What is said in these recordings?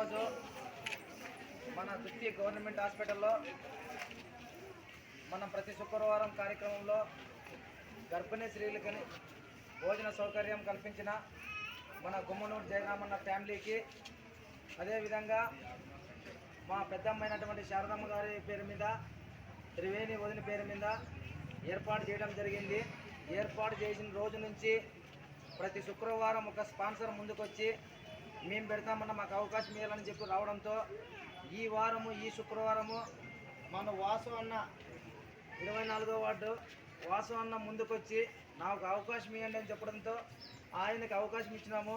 ఈరోజు మన దుత్తి గవర్నమెంట్ హాస్పిటల్లో మనం ప్రతి శుక్రవారం కార్యక్రమంలో గర్భిణీ స్త్రీలకని భోజన సౌకర్యం కల్పించిన మన గుమ్మనూరు జయరామన్న ఫ్యామిలీకి అదేవిధంగా మా పెద్దమ్మైనటువంటి శారదమ్మ గారి పేరు మీద త్రివేణి వదిన పేరు మీద ఏర్పాటు చేయడం జరిగింది. ఏర్పాటు చేసిన రోజు నుంచి ప్రతి శుక్రవారం ఒక స్పాన్సర్ ముందుకొచ్చి మేము పెడతామన్న మాకు అవకాశం ఇవ్వాలని చెప్పి రావడంతో ఈ వారము ఈ శుక్రవారము మన వాసు అన్న ఇరవై నాలుగో వార్డు వాసు అన్న ముందుకొచ్చి నాకు అవకాశం ఇవ్వండి అని చెప్పడంతో ఆయనకి అవకాశం ఇచ్చినాము.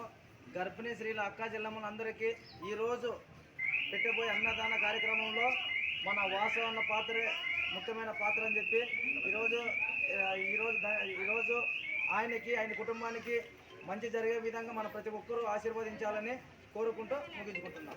గర్భిణీ స్త్రీల అక్క జిల్లమ్మలందరికీ ఈరోజు పెట్టబోయే అన్నదాన కార్యక్రమంలో మన వాసు అన్న పాత్రే ముఖ్యమైన పాత్ర అని చెప్పి ఈరోజు ఈరోజు ఈరోజు ఆయనకి ఆయన కుటుంబానికి మంచి జరిగే విధంగా మన ప్రతి ఒక్కరూ ఆశీర్వదించాలని కోరుకుంటూ ముగించుకుంటున్నాం.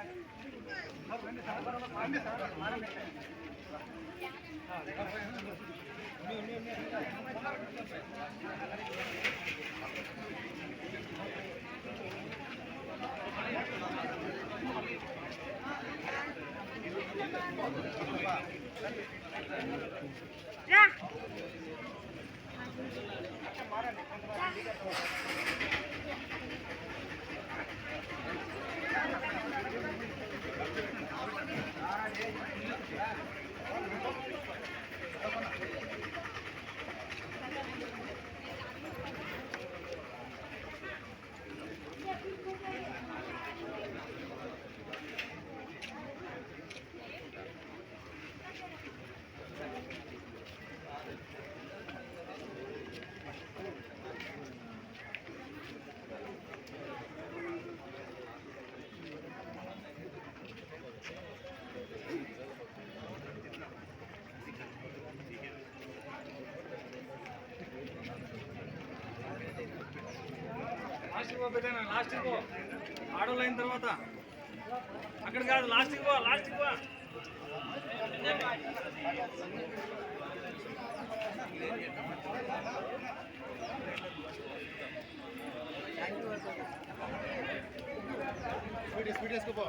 자. లాస్ట్కి పో పెట్టాను లాస్ట్కి పో. ఆడోళ్ళు అయిన తర్వాత. అక్కడ కాదు లాస్ట్కి పో లాస్ట్కి పో. Speed speed వేసుకోపో